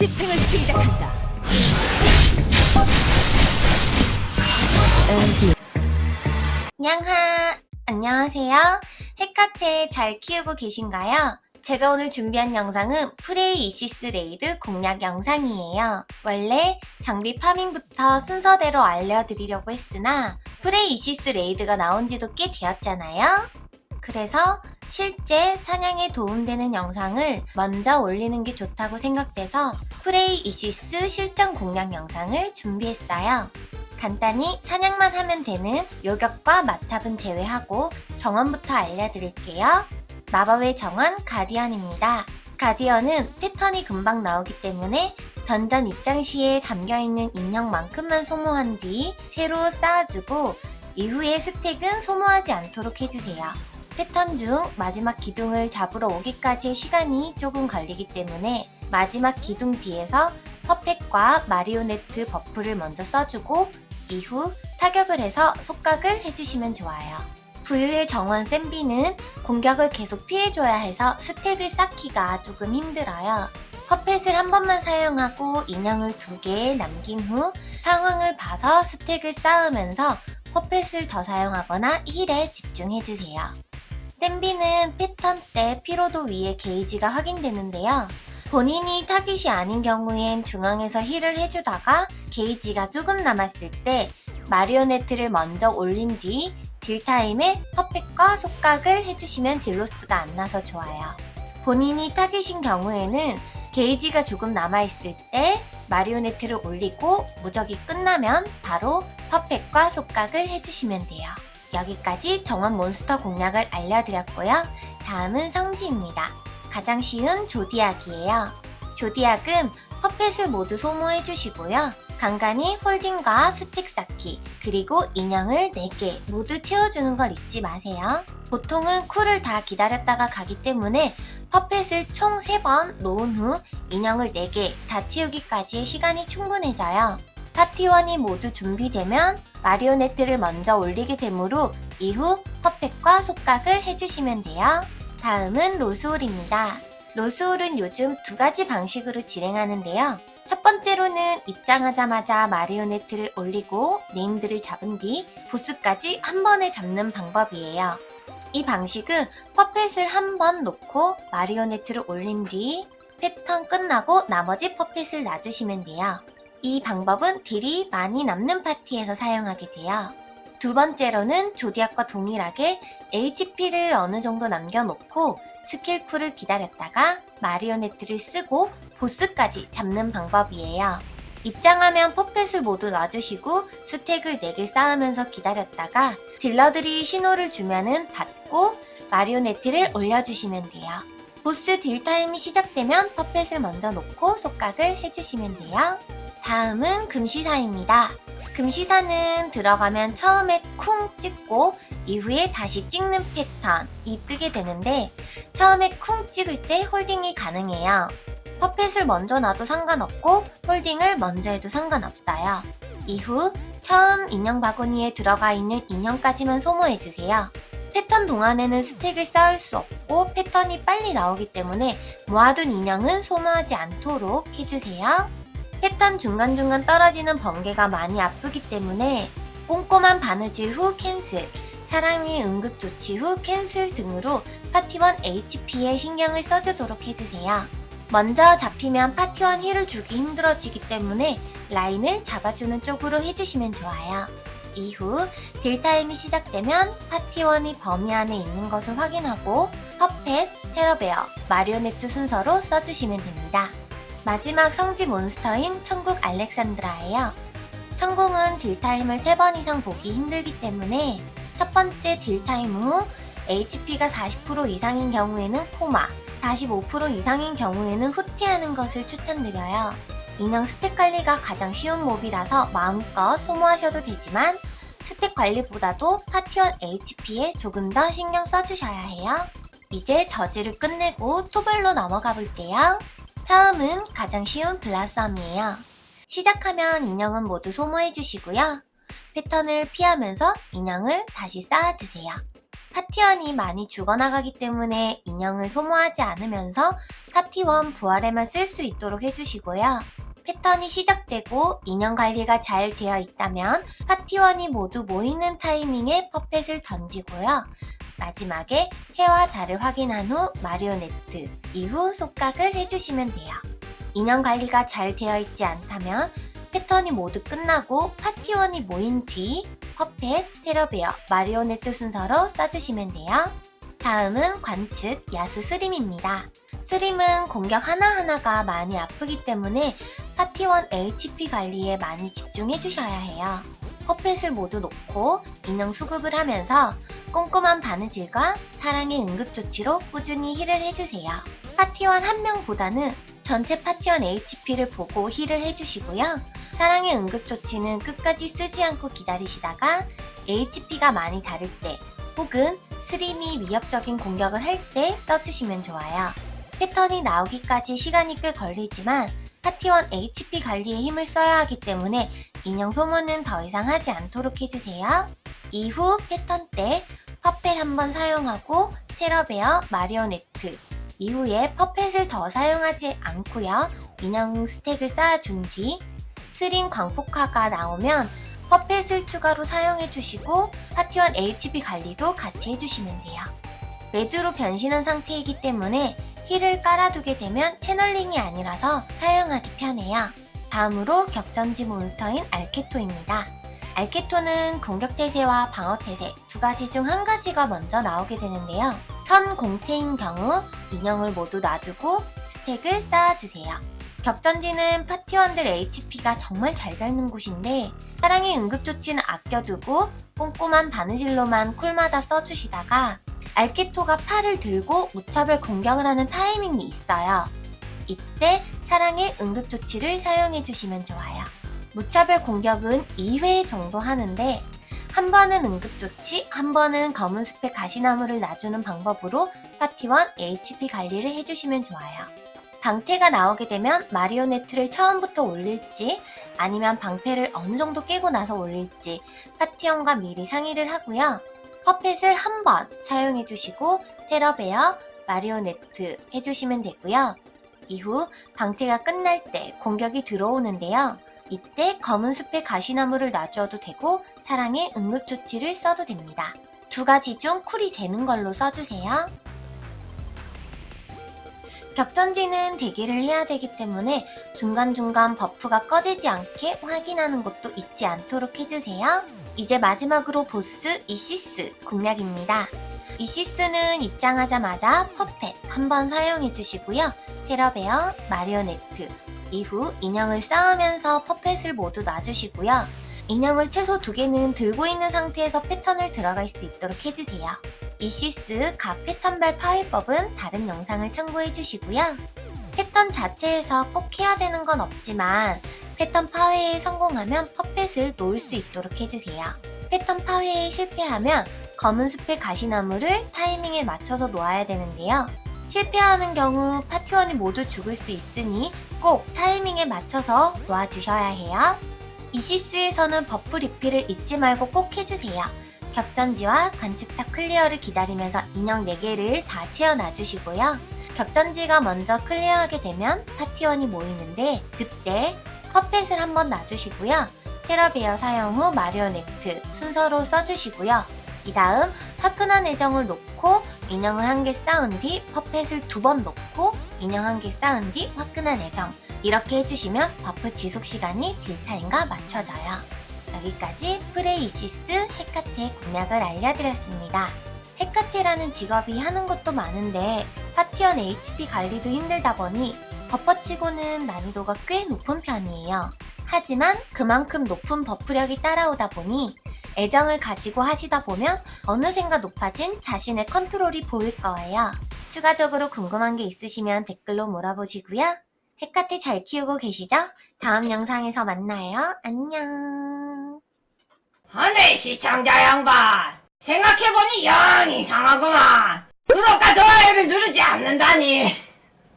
집행을 시작한다. 냥하! 안녕하세요. 헷카테 잘 키우고 계신가요? 제가 오늘 준비한 영상은 프레이 이시스 레이드 공략 영상이에요. 원래 장비 파밍부터 순서대로 알려드리려고 했으나 프레이 이시스 레이드가 나온 지도 꽤 되었잖아요. 그래서 실제 사냥에 도움되는 영상을 먼저 올리는 게 좋다고 생각돼서 프레이 이시스 실전 공략 영상을 준비했어요. 간단히 사냥만 하면 되는 요격과 마탑은 제외하고 정원부터 알려드릴게요. 마법의 정원 가디언입니다. 가디언은 패턴이 금방 나오기 때문에 던전 입장 시에 담겨있는 인형만큼만 소모한 뒤 새로 쌓아주고 이후에 스택은 소모하지 않도록 해주세요. 패턴 중 마지막 기둥을 잡으러 오기까지의 시간이 조금 걸리기 때문에 마지막 기둥 뒤에서 퍼펫과 마리오네트 버프를 먼저 써주고 이후 타격을 해서 속각을 해주시면 좋아요. 부유의 정원 샌비는 공격을 계속 피해줘야 해서 스택을 쌓기가 조금 힘들어요. 퍼펫을 한 번만 사용하고 인형을 두 개 남긴 후 상황을 봐서 스택을 쌓으면서 퍼펫을 더 사용하거나 힐에 집중해주세요. 샌비는 패턴 때 피로도 위에 게이지가 확인되는데요. 본인이 타깃이 아닌 경우엔 중앙에서 힐을 해주다가 게이지가 조금 남았을 때 마리오네트를 먼저 올린 뒤 딜타임에 퍼펙과 속각을 해주시면 딜로스가 안 나서 좋아요. 본인이 타깃인 경우에는 게이지가 조금 남아있을 때 마리오네트를 올리고 무적이 끝나면 바로 퍼펙과 속각을 해주시면 돼요. 여기까지 정원 몬스터 공략을 알려드렸고요. 다음은 성지입니다. 가장 쉬운 조디악이에요. 조디악은 퍼펫을 모두 소모해주시고요. 간간히 홀딩과 스택 쌓기, 그리고 인형을 4개 모두 채워주는 걸 잊지 마세요. 보통은 쿨을 다 기다렸다가 가기 때문에 퍼펫을 총 3번 놓은 후 인형을 4개 다 채우기까지의 시간이 충분해져요. 파티원이 모두 준비되면 마리오네트를 먼저 올리게 되므로 이후 퍼펫과 속각을 해주시면 돼요. 다음은 로스홀입니다. 로스홀은 요즘 두 가지 방식으로 진행하는데요. 첫 번째로는 입장하자마자 마리오네트를 올리고 네임들을 잡은 뒤 보스까지 한 번에 잡는 방법이에요. 이 방식은 퍼펫을 한 번 놓고 마리오네트를 올린 뒤 패턴 끝나고 나머지 퍼펫을 놔주시면 돼요. 이 방법은 딜이 많이 남는 파티에서 사용하게 돼요. 두 번째로는 조디악과 동일하게 HP를 어느 정도 남겨놓고 스킬 쿨을 기다렸다가 마리오네트를 쓰고 보스까지 잡는 방법이에요. 입장하면 퍼펫을 모두 놔주시고 스택을 4개 쌓으면서 기다렸다가 딜러들이 신호를 주면은 받고 마리오네트를 올려주시면 돼요. 보스 딜 타임이 시작되면 퍼펫을 먼저 놓고 속각을 해주시면 돼요. 다음은 금시사입니다. 금시사는 들어가면 처음에 쿵 찍고 이후에 다시 찍는 패턴이 뜨게 되는데 처음에 쿵 찍을 때 홀딩이 가능해요. 퍼펫을 먼저 놔도 상관없고 홀딩을 먼저 해도 상관없어요. 이후 처음 인형 바구니에 들어가 있는 인형까지만 소모해주세요. 패턴 동안에는 스택을 쌓을 수 없고 패턴이 빨리 나오기 때문에 모아둔 인형은 소모하지 않도록 해주세요. 패턴 중간중간 떨어지는 번개가 많이 아프기 때문에 꼼꼼한 바느질 후 캔슬, 사람이 응급 조치 후 캔슬 등으로 파티원 HP에 신경을 써주도록 해주세요. 먼저 잡히면 파티원 힐을 주기 힘들어지기 때문에 라인을 잡아주는 쪽으로 해주시면 좋아요. 이후 딜타임이 시작되면 파티원이 범위 안에 있는 것을 확인하고 퍼펫, 테러베어, 마리오네트 순서로 써주시면 됩니다. 마지막 성지 몬스터인 천국 알렉산드라예요. 천궁은 딜타임을 3번 이상 보기 힘들기 때문에 첫 번째 딜타임 후 HP가 40% 이상인 경우에는 코마, 45% 이상인 경우에는 후퇴하는 것을 추천드려요. 인형 스택 관리가 가장 쉬운 몹이라서 마음껏 소모하셔도 되지만 스택 관리보다도 파티원 HP에 조금 더 신경 써주셔야 해요. 이제 저지를 끝내고 토벌로 넘어가 볼게요. 처음은 가장 쉬운 블라썸이에요. 시작하면 인형은 모두 소모해 주시고요. 패턴을 피하면서 인형을 다시 쌓아주세요. 파티원이 많이 죽어나가기 때문에 인형을 소모하지 않으면서 파티원 부활에만 쓸 수 있도록 해주시고요. 패턴이 시작되고 인형 관리가 잘 되어 있다면 파티원이 모두 모이는 타이밍에 퍼펫을 던지고요. 마지막에 해와 달을 확인한 후 마리오네트, 이후 속각을 해주시면 돼요. 인형 관리가 잘 되어 있지 않다면 패턴이 모두 끝나고 파티원이 모인 뒤 퍼펫, 테러베어, 마리오네트 순서로 써주시면 돼요. 다음은 관측 야수 스림입니다. 스림은 공격 하나하나가 많이 아프기 때문에 파티원 HP 관리에 많이 집중해 주셔야 해요. 퍼펫을 모두 놓고 인형 수급을 하면서 꼼꼼한 바느질과 사랑의 응급조치로 꾸준히 힐을 해주세요. 파티원 한 명보다는 전체 파티원 HP를 보고 힐을 해주시고요. 사랑의 응급조치는 끝까지 쓰지 않고 기다리시다가 HP가 많이 다를 때 혹은 스림이 위협적인 공격을 할 때 써주시면 좋아요. 패턴이 나오기까지 시간이 꽤 걸리지만 파티원 HP 관리에 힘을 써야 하기 때문에 인형 소모는 더 이상 하지 않도록 해주세요. 이후 패턴 때 퍼펫 한번 사용하고 테러베어, 마리오네트 이후에 퍼펫을 더 사용하지 않고요. 인형 스택을 쌓아준 뒤 스림 광폭화가 나오면 퍼펫을 추가로 사용해 주시고 파티원 HP 관리도 같이 해주시면 돼요. 레드로 변신한 상태이기 때문에 힐을 깔아두게 되면 채널링이 아니라서 사용하기 편해요. 다음으로 격전지 몬스터인 알케토입니다. 알케토는 공격 태세와 방어 태세 두 가지 중 한 가지가 먼저 나오게 되는데요. 선 공태인 경우 인형을 모두 놔주고 스택을 쌓아주세요. 격전지는 파티원들 HP가 정말 잘 닳는 곳인데 사랑의 응급조치는 아껴두고 꼼꼼한 바느질로만 쿨마다 써주시다가 알케토가 팔을 들고 무차별 공격을 하는 타이밍이 있어요. 이때 사랑의 응급조치를 사용해주시면 좋아요. 무차별 공격은 2회 정도 하는데 한 번은 응급조치, 한 번은 검은 숲의 가시나무를 놔주는 방법으로 파티원 HP 관리를 해주시면 좋아요. 방패가 나오게 되면 마리오네트를 처음부터 올릴지 아니면 방패를 어느 정도 깨고 나서 올릴지 파티원과 미리 상의를 하고요. 퍼펫을 한 번 사용해 주시고 테러베어, 마리오네트 해주시면 되고요. 이후 방태가 끝날 때 공격이 들어오는데요. 이때 검은 숲의 가시나무를 놔줘도 되고 사랑의 응급조치를 써도 됩니다. 두 가지 중 쿨이 되는 걸로 써주세요. 격전지는 대기를 해야 되기 때문에 중간중간 버프가 꺼지지 않게 확인하는 것도 잊지 않도록 해주세요. 이제 마지막으로 보스 이시스 공략입니다. 이시스는 입장하자마자 퍼펫 한번 사용해 주시고요. 테러베어, 마리오네트, 이후 인형을 쌓으면서 퍼펫을 모두 놔주시고요. 인형을 최소 두 개는 들고 있는 상태에서 패턴을 들어갈 수 있도록 해주세요. 이시스 각 패턴별 파괴법은 다른 영상을 참고해 주시고요. 패턴 자체에서 꼭 해야 되는 건 없지만 패턴 파괴에 성공하면 퍼펫을 놓을 수 있도록 해주세요. 패턴 파괴에 실패하면 검은 숲의 가시나무를 타이밍에 맞춰서 놓아야 되는데요. 실패하는 경우 파티원이 모두 죽을 수 있으니 꼭 타이밍에 맞춰서 놓아주셔야 해요. 이시스에서는 버프 리필을 잊지 말고 꼭 해주세요. 격전지와 관측탑 클리어를 기다리면서 인형 4개를 다 채워놔주시고요. 격전지가 먼저 클리어하게 되면 파티원이 모이는데 그때 퍼펫을 한번 놔주시고요. 테러베어 사용 후 마리오네트 순서로 써주시고요. 이 다음 화끈한 애정을 놓고 인형을 한 개 쌓은 뒤 퍼펫을 두 번 놓고 인형 한 개 쌓은 뒤 화끈한 애정 이렇게 해주시면 버프 지속 시간이 딜타임과 맞춰져요. 여기까지 프레이시스 헤카테 공략을 알려드렸습니다. 헤카테라는 직업이 하는 것도 많은데 파티원 HP 관리도 힘들다 보니 버퍼치고는 난이도가 꽤 높은 편이에요. 하지만 그만큼 높은 버프력이 따라오다 보니 애정을 가지고 하시다 보면 어느샌가 높아진 자신의 컨트롤이 보일 거예요. 추가적으로 궁금한 게 있으시면 댓글로 물어보시고요. 헤카테 잘 키우고 계시죠? 다음 영상에서 만나요. 안녕. 아네 시청자 양반 생각해보니 영 이상하구만 구독과 좋아요를 누르지 않는다니